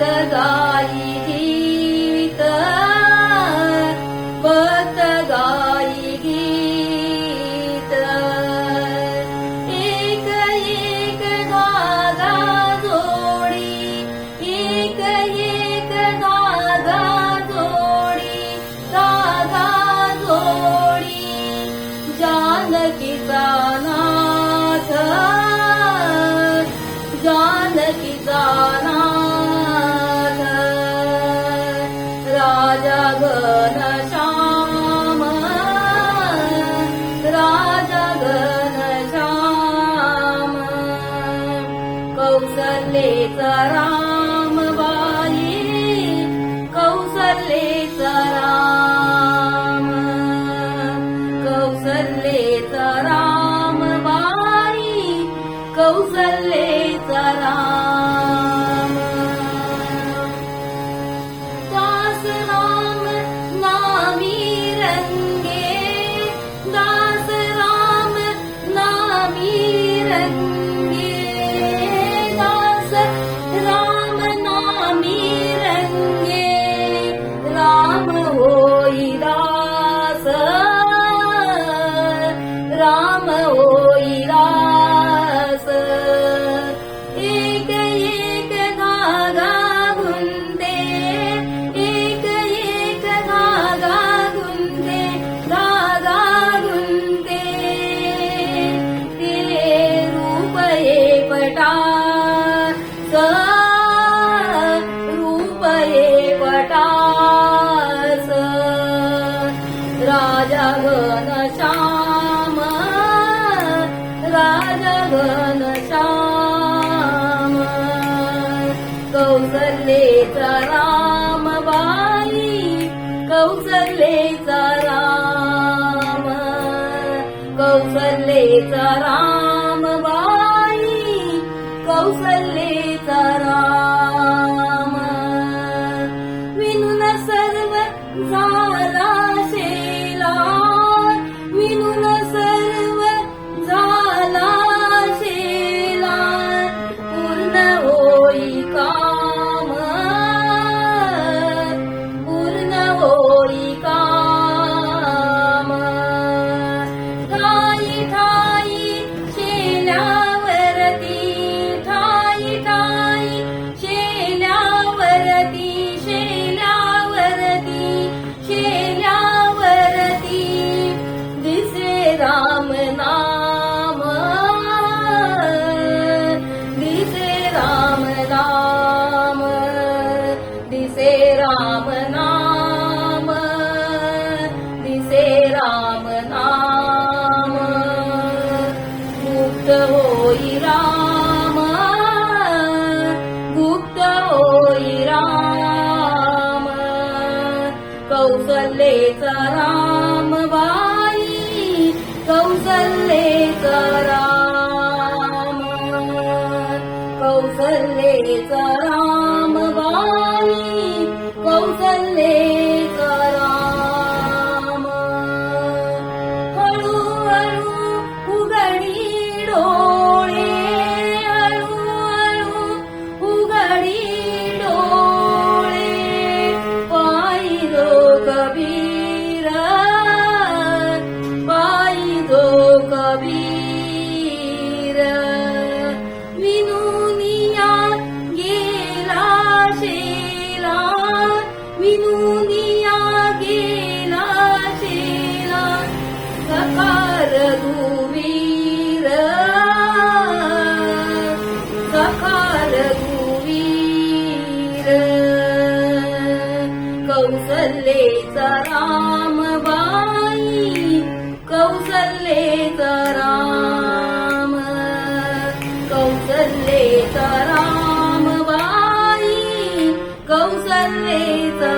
गाता। पतगाक एक गादाोडी एक कौशले तारे कौशले तरा कौशले तार कौशले तरा दास राम नमी रङ्गे दास राम नमी रङ्ग जगन श्याम कौसल्येचा राम बाई कौसल्येचा राम कौसल्येचा राम राम नाम दिसे राम नाम। गुप्त होई राम गुप्त होई राम। कौसल्येचा राम চলে कौसल्येचा राम बाई कौसल्येचा राम कौसल्येचा राम बाई कौसल्येचा